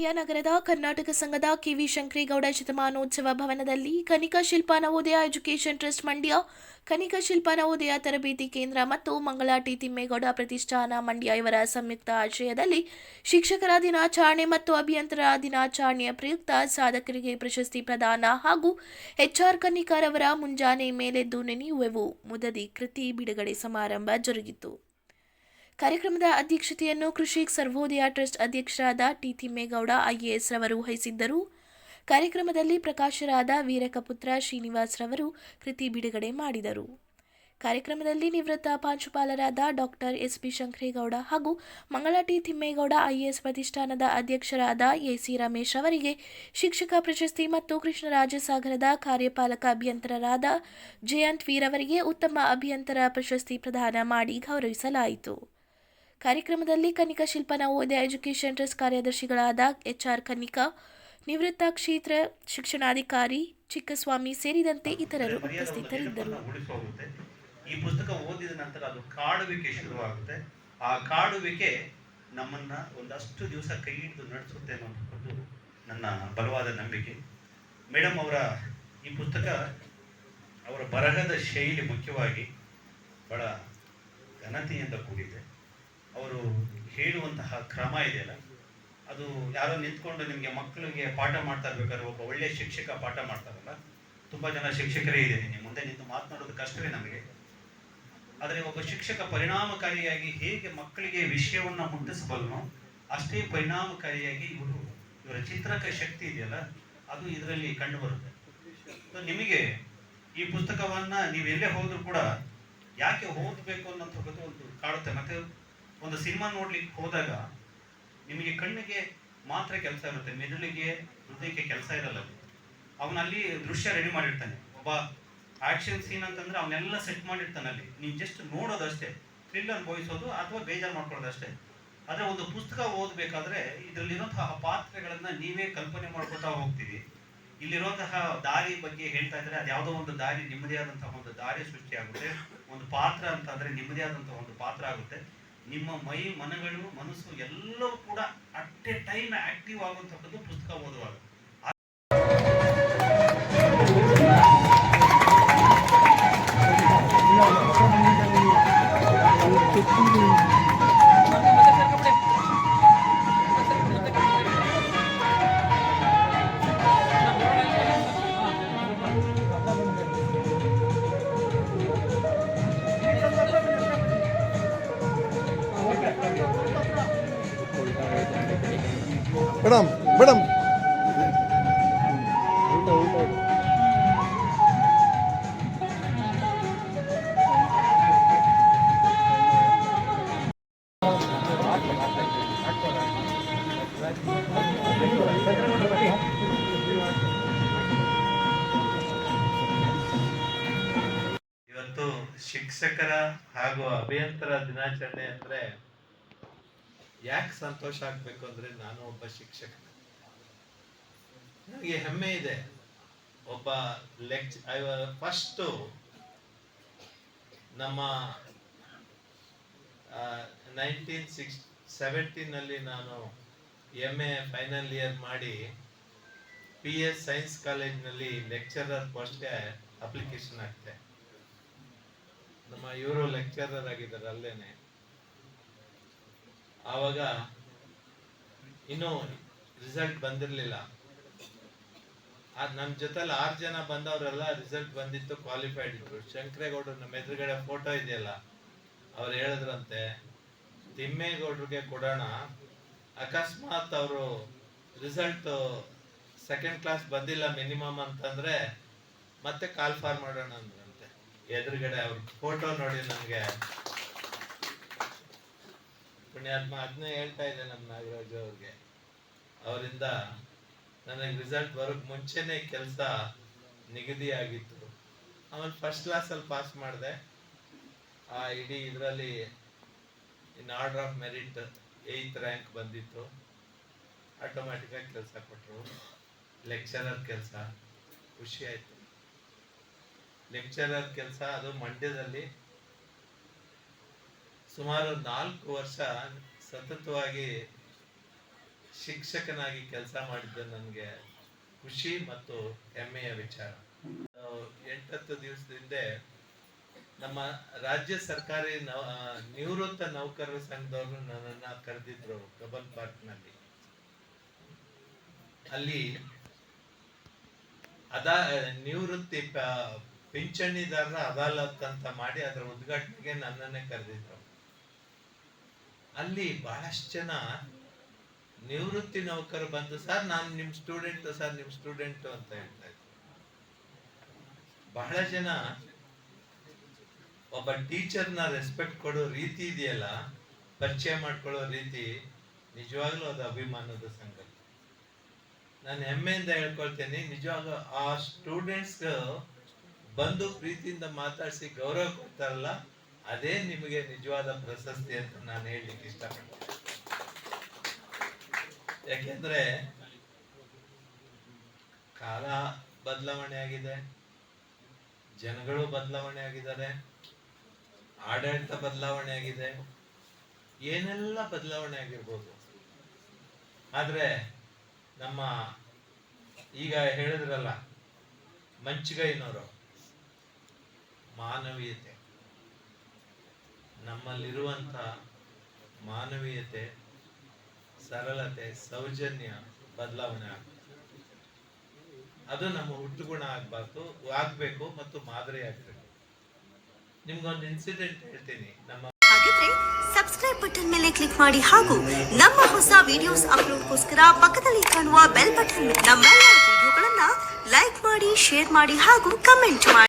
ಮಂಡ್ಯ ನಗರದ ಕರ್ನಾಟಕ ಸಂಘದ ಕೆವಿ ಶಂಕರೇಗೌಡ ಶತಮಾನೋತ್ಸವ ಭವನದಲ್ಲಿ ಕನಿಕಾ ಶಿಲ್ಪ ನವೋದಯ ಎಜುಕೇಷನ್ ಟ್ರಸ್ಟ್ ಮಂಡ್ಯ, ಕನಿಕಾ ಶಿಲ್ಪ ನವೋದಯ ತರಬೇತಿ ಕೇಂದ್ರ ಮತ್ತು ಮಂಗಳಾಟಿ ತಿಮ್ಮೇಗೌಡ ಪ್ರತಿಷ್ಠಾನ ಮಂಡ್ಯ ಇವರ ಸಂಯುಕ್ತ ಆಶ್ರಯದಲ್ಲಿ ಶಿಕ್ಷಕರ ದಿನಾಚರಣೆ ಮತ್ತು ಅಭಿಯಂತರ ದಿನಾಚರಣೆಯ ಪ್ರಯುಕ್ತ ಸಾಧಕರಿಗೆ ಪ್ರಶಸ್ತಿ ಪ್ರದಾನ ಹಾಗೂ ಎಚ್ಆರ್ ಕನ್ನಿಕಾರವರ ಮುಂಜಾನೆ ಮೇಲೆದ್ದು ನೆನೆಯುವೆವು. ಮುದದಿ ಕೃತಿ ಬಿಡುಗಡೆ ಸಮಾರಂಭ ಜರುಗಿತು. ಕಾರ್ಯಕ್ರಮದ ಅಧ್ಯಕ್ಷತೆಯನ್ನು ಕೃಷಿ ಸರ್ವೋದಯ ಟ್ರಸ್ಟ್ ಅಧ್ಯಕ್ಷರಾದ ಟಿ ತಿಮ್ಮೇಗೌಡ ಐಎಎಸ್ ರವರು ವಹಿಸಿದ್ದರು. ಕಾರ್ಯಕ್ರಮದಲ್ಲಿ ಪ್ರಕಾಶರಾದ ವೀರಕಪುತ್ರ ಶ್ರೀನಿವಾಸ್ ರವರು ಕೃತಿ ಬಿಡುಗಡೆ ಮಾಡಿದರು. ಕಾರ್ಯಕ್ರಮದಲ್ಲಿ ನಿವೃತ್ತ ಪ್ರಾಂಶುಪಾಲರಾದ ಡಾಕ್ಟರ್ ಎಸ್ ಪಿ ಶಂಕ್ರೇಗೌಡ ಹಾಗೂ ಮಂಗಳ ಟಿ ತಿಮ್ಮೇಗೌಡ ಐಎಎಸ್ ಪ್ರತಿಷ್ಠಾನದ ಅಧ್ಯಕ್ಷರಾದ ಎಸಿ ರಮೇಶ್ ಅವರಿಗೆ ಶಿಕ್ಷಕ ಪ್ರಶಸ್ತಿ ಮತ್ತು ಕೃಷ್ಣರಾಜಸಾಗರದ ಕಾರ್ಯಪಾಲಕ ಅಭಿಯಂತರರಾದ ಜಯಂತ್ ವೀರ್ ಅವರಿಗೆ ಉತ್ತಮ ಅಭಿಯಂತರ ಪ್ರಶಸ್ತಿ ಪ್ರದಾನ ಮಾಡಿ ಗೌರವಿಸಲಾಯಿತು. ಕಾರ್ಯಕ್ರಮದಲ್ಲಿ ಕನಿಕಾ ಶಿಲ್ಪ ನವೋದಯ ಎಜುಕೇಷನ್ ಟ್ರಸ್ಟ್ ಕಾರ್ಯದರ್ಶಿಗಳಾದ ಎಚ್ಆರ್ ಕನಿಕಾ ನಿವೃತ್ತ ಕ್ಷೇತ್ರ ಶಿಕ್ಷಣಾಧಿಕಾರಿ ಚಿಕ್ಕಸ್ವಾಮಿ ಸೇರಿದಂತೆ ಇತರರು ಉಪಸ್ಥಿತರಿದ್ದರು. ಈ ಪುಸ್ತಕ ಓದಿದ ನಂತರ ಅದು ಕಾಡುವಿಕೆ ಶುರುವಾಗುತ್ತೆ. ಆ ಕಾಡುವಿಕೆ ನಮ್ಮನ್ನ ಒಂದಷ್ಟು ದಿವಸ ಕೈ ಹಿಡಿದು ನಡೆಸುತ್ತೆ ಅನ್ನೋದು ನನ್ನ ಬಲವಾದ ನಂಬಿಕೆ. ಮೇಡಮ್ ಅವರ ಈ ಪುಸ್ತಕ ಅವರ ಬರಹದ ಶೈಲಿ ಮುಖ್ಯವಾಗಿ ಬಹಳ ಘನತೆಯಿಂದ ಕೂಡಿದೆ. ಅವರು ಹೇಳುವಂತಹ ಕ್ರಮ ಇದೆಯಲ್ಲ, ಅದು ಯಾರೋ ನಿಂತ್ಕೊಂಡು ನಿಮಗೆ ಮಕ್ಕಳಿಗೆ ಪಾಠ ಮಾಡ್ತಾ ಇರ್ಬೇಕಾದ್ರೆ ಒಬ್ಬ ಒಳ್ಳೆಯ ಶಿಕ್ಷಕ ಪಾಠ ಮಾಡ್ತಾರಲ್ಲ, ತುಂಬ ಜನ ಶಿಕ್ಷಕರೇ ಇದೆ ನಿಮ್ಮ ಮುಂದೆ ನಿಂತು ಮಾತನಾಡೋದು ಕಷ್ಟವೇ ನಮಗೆ. ಆದರೆ ಒಬ್ಬ ಶಿಕ್ಷಕ ಪರಿಣಾಮಕಾರಿಯಾಗಿ ಹೇಗೆ ಮಕ್ಕಳಿಗೆ ವಿಷಯವನ್ನು ಮುಟ್ಟಿಸಬಲ್ಲನೋ ಅಷ್ಟೇ ಪರಿಣಾಮಕಾರಿಯಾಗಿ ಇವರು, ಇವರ ಚಿತ್ರಕ ಶಕ್ತಿ ಇದೆಯಲ್ಲ, ಅದು ಇದರಲ್ಲಿ ಕಂಡು ಬರುತ್ತೆ ನಿಮಗೆ ಈ ಪುಸ್ತಕವನ್ನ ನೀವು ಎಲ್ಲೇ ಹೋದ್ರೂ ಕೂಡ ಯಾಕೆ ಓದಬೇಕು ಅನ್ನೋಂಥ ಒಂದು ಕಾಡುತ್ತೆ. ಮತ್ತೆ ಒಂದು ಸಿನಿಮಾ ನೋಡ್ಲಿಕ್ಕೆ ಹೋದಾಗ ನಿಮಗೆ ಕಣ್ಣಿಗೆ ಮಾತ್ರ ಕೆಲಸ ಇರುತ್ತೆ, ಮೆದುಳಿಗೆ ಹೃದಯಕ್ಕೆ ಕೆಲಸ ಇರಲ್ಲ ಅವನ ಅಲ್ಲಿ ದೃಶ್ಯ ರೆಡಿ ಮಾಡಿರ್ತಾನೆ. ಒಬ್ಬ ಆಕ್ಷನ್ ಸೀನ್ ಅಂತಂದ್ರೆ ಅವನ್ನೆಲ್ಲ ಸೆಟ್ ಮಾಡಿರ್ತಾನೆ ಅಲ್ಲಿ. ನೀವು ಜಸ್ಟ್ ನೋಡೋದಷ್ಟೇ ಥ್ರಿಲ್ ಅನುಭವಿಸೋದು ಅಥವಾ ಬೇಜಾರು ಮಾಡ್ಕೊಳ್ಳೋದಷ್ಟೇ ಆದರೆ ಒಂದು ಪುಸ್ತಕ ಓದಬೇಕಾದ್ರೆ ಇದರಲ್ಲಿರುವಂತಹ ಪಾತ್ರಗಳನ್ನ ನೀವೇ ಕಲ್ಪನೆ ಮಾಡ್ಕೊತಾ ಹೋಗ್ತೀವಿ ಇಲ್ಲಿರುವಂತಹ ದಾರಿ ಬಗ್ಗೆ ಹೇಳ್ತಾ ಇದ್ರೆ ಅದು ಯಾವುದೋ ಒಂದು ದಾರಿ ನಿಮ್ಮದೇ ಆದಂತಹ ಒಂದು ದಾರಿ ಸೃಷ್ಟಿಯಾಗುತ್ತೆ. ಒಂದು ಪಾತ್ರ ಅಂತಂದ್ರೆ ನಿಮ್ಮದೇ ಆದಂತಹ ಒಂದು ಪಾತ್ರ ಆಗುತ್ತೆ. ನಿಮ್ಮ ಮೈ ಮನಗಳು ಮನಸ್ಸು ಎಲ್ಲವೂ ಕೂಡ ಅಟ್ ಎ ಟೈಮ್ ಆಕ್ಟಿವ್ ಆಗುವಂಥದ್ದು ಪುಸ್ತಕ ಓದುವಾಗ. Madam madam. ಇವತ್ತು ಶಿಕ್ಷಕರ ಹಾಗೂ ಅಭಿಯಂತರ ದಿನಾಚರಣೆ ಅಂದ್ರೆ ಯಾಕೆ ಸಂತೋಷ ಆಗ್ಬೇಕು ಅಂದ್ರೆ ನಾನು ಒಬ್ಬ ಶಿಕ್ಷಕ. ನನಗೆ ಹೆಮ್ಮೆ ಇದೆ. ಒಬ್ಬ ಲೆಕ್ಚ್ ಫಸ್ಟ್ ನಮ್ಮ ನೈನ್ಟೀನ್ ಸಿಕ್ಸ್, ಸೆವೆಂಟೀನಲ್ಲಿ ನಾನು ಎಂ ಎ ಫೈನಲ್ ಇಯರ್ ಮಾಡಿ ಪಿ ಎಸ್ ಸೈನ್ಸ್ ಕಾಲೇಜ್ನಲ್ಲಿ ಲೆಕ್ಚರರ್ ಪೋಸ್ಟ್ಗೆ ಅಪ್ಲಿಕೇಶನ್ ಹಾಕ್ತೆ ನಮ್ಮ ಇವರು ಲೆಕ್ಚರರ್ ಆಗಿದ್ದಾರೆ, ಅಲ್ಲೇನೆ. ಆವಾಗ ಇನ್ನೂ ರಿಸಲ್ಟ್ ಬಂದಿರಲಿಲ್ಲ. ನಮ್ಮ ಜೊತೆಲಿ ಆರು ಜನ ಬಂದವರೆಲ್ಲ ರಿಸಲ್ಟ್ ಬಂದಿತ್ತು ಕ್ವಾಲಿಫೈಡ್ ಇದ್ರು. ಶಂಕರೇಗೌಡರು ನಮ್ಮ ಎದುರುಗಡೆ ಫೋಟೋ ಇದೆಯಲ್ಲ, ಅವ್ರು ಹೇಳಿದ್ರಂತೆ, ತಿಮ್ಮೇಗೌಡ್ರಿಗೆ ಕೊಡೋಣ. ಅಕಸ್ಮಾತ್ ಅವರು ರಿಸಲ್ಟ್ ಸೆಕೆಂಡ್ ಕ್ಲಾಸ್ ಬಂದಿಲ್ಲ ಮಿನಿಮಮ್ ಅಂತಂದ್ರೆ ಮತ್ತೆ ಕಾಲ್ ಫಾರ್ ಮಾಡೋಣ ಅಂದ್ರಂತೆ. ಎದುರುಗಡೆ ಅವ್ರ ಫೋಟೋ ನೋಡಿ ನನಗೆ ಪುಣ್ಯಾತ್ಮ ಅದನ್ನೇ ಹೇಳ್ತಾ ಇದೆ ನಮ್ಮ ನಾಗರಾಜು ಅವ್ರಿಗೆ. ಅವರಿಂದ ನನಗೆ ರಿಸಲ್ಟ್ ಬರೋಕ್ ಮುಂಚೆನೆ ಕೆಲಸ ನಿಗದಿ ಆಗಿತ್ತು ಆಮೇಲೆ ಫಸ್ಟ್ ಕ್ಲಾಸಲ್ಲಿ ಪಾಸ್ ಮಾಡಿದೆ. ಆ ಇಡೀ ಇದರಲ್ಲಿ in order of merit eighth rank ಬಂದಿತ್ತು. ಆಟೋಮ್ಯಾಟಿಕಾಗಿ ಕೆಲಸ ಕೊಟ್ಟರು ಲೆಕ್ಚರರ್ ಕೆಲಸ. ಖುಷಿ ಆಯಿತು. ಲೆಕ್ಚರರ್ ಕೆಲಸ ಅದು ಮಂಡ್ಯದಲ್ಲಿ ಸುಮಾರು ನಾಲ್ಕು ವರ್ಷ ಸತತವಾಗಿ ಶಿಕ್ಷಕನಾಗಿ ಕೆಲಸ ಮಾಡಿದ್ದು ನನಗೆ ಖುಷಿ ಮತ್ತು ಹೆಮ್ಮೆಯ ವಿಚಾರ. ಎಂಟತ್ತು ದಿವಸದಿಂದ ನಮ್ಮ ರಾಜ್ಯ ಸರ್ಕಾರಿ ನವ ನಿವೃತ್ತ ನೌಕರರ ಸಂಘದವರು ನನ್ನನ್ನು ಕರೆದಿದ್ರು ಕಬ್ಬನ್ ಪಾರ್ಕ್ನಲ್ಲಿ. ಅಲ್ಲಿ ಅದಾ, ನಿವೃತ್ತಿ ಪಿಂಚಣಿದಾರರ ಅದಾಲತ್ ಅಂತ ಮಾಡಿ ಅದರ ಉದ್ಘಾಟನೆಗೆ ನನ್ನನ್ನೇ ಕರೆದಿದ್ರು. ಅಲ್ಲಿ ಬಹಳಷ್ಟು ಜನ ನಿವೃತ್ತಿ ನೌಕರು ಬಂದು, ಸರ್, ನಾನು ನಿಮ್ ಸ್ಟೂಡೆಂಟ್, ಸರ್, ನಿಮ್ ಸ್ಟೂಡೆಂಟ್ ಅಂತ ಹೇಳ್ತಾ ಇದ್ರು. ಬಹಳ ಜನ ಒಬ್ಬ ಟೀಚರ್ನ ರೆಸ್ಪೆಕ್ಟ್ ಕೊಡೋ ರೀತಿ ಇದೆಯಲ್ಲ, ಪರಿಚಯ ಮಾಡ್ಕೊಳ್ಳೋ ರೀತಿ, ನಿಜವಾಗ್ಲೂ ಅದು ಅಭಿಮಾನದ ಸಂಗತಿ. ನಾನು ಹೆಮ್ಮೆಯಿಂದ ಹೇಳ್ಕೊಳ್ತೇನೆ, ನಿಜವಾಗ್ಲೂ ಆ ಸ್ಟೂಡೆಂಟ್ಸ್ ಬಂದು ಪ್ರೀತಿಯಿಂದ ಮಾತಾಡಿಸಿ ಗೌರವ ಕೊಡ್ತಾರಲ್ಲ ಅದೇ ನಿಮಗೆ ನಿಜವಾದ ಪ್ರಶಸ್ತಿ ಅಂತ ನಾನು ಹೇಳಲಿಕ್ಕೆ ಇಷ್ಟಪಡ್ತೇನೆ. ಯಾಕೆಂದ್ರೆ ಕಾಲ ಬದಲಾವಣೆ ಆಗಿದೆ, ಜನಗಳು ಬದಲಾವಣೆ ಆಗಿದ್ದಾರೆ, ಆಡಳಿತ ಬದಲಾವಣೆ ಆಗಿದೆ, ಏನೆಲ್ಲ ಬದಲಾವಣೆ ಆಗಿರ್ಬೋದು. ಆದರೆ ನಮ್ಮ ಈಗ ಹೇಳಿದ್ರಲ್ಲ, ಮಂಚಿಗೈನವರು, ಮಾನವೀಯತೆ. ನಮ್ಮಲ್ಲಿರುವಂಥ ಮಾನವೀಯತೆ, ಸರಳತೆ, ಸೌಜನ್ಯ ಬದಲಾವಣೆ ಆಗ್ತದೆ ಅದು ನಮ್ಮ ಹುಟ್ಟುಗುಣ ಆಗ್ಬಾರ್ದು, ಆಗ್ಬೇಕು ಮತ್ತು ಮಾದರಿ ಆಗ್ಬೇಕು. ನಿಮ್ಗೊಂದು ಇನ್ಸಿಡೆಂಟ್ ಹೇಳ್ತೀನಿ. ನಮ್ಮ ಸಬ್ಸ್ಕ್ರೈಬ್ ಬಟನ್ ಮೇಲೆ ಕ್ಲಿಕ್ ಮಾಡಿ ಹಾಗೂ ನಮ್ಮ ಹೊಸ ವಿಡಿಯೋಸ್ ಅಪ್ಲೋಡ್ಗೋಸ್ಕರ ಪಕ್ಕದಲ್ಲಿ ಕಾಣುವ ಬೆಲ್ ಬಟನ್ ನಮ್ಮೆಲ್ಲ ವಿಡಿಯೋಗಳನ್ನ ಲೈಕ್ ಮಾಡಿ ಶೇರ್ ಮಾಡಿ ಹಾಗೂ ಕಮೆಂಟ್ ಮಾಡಿ.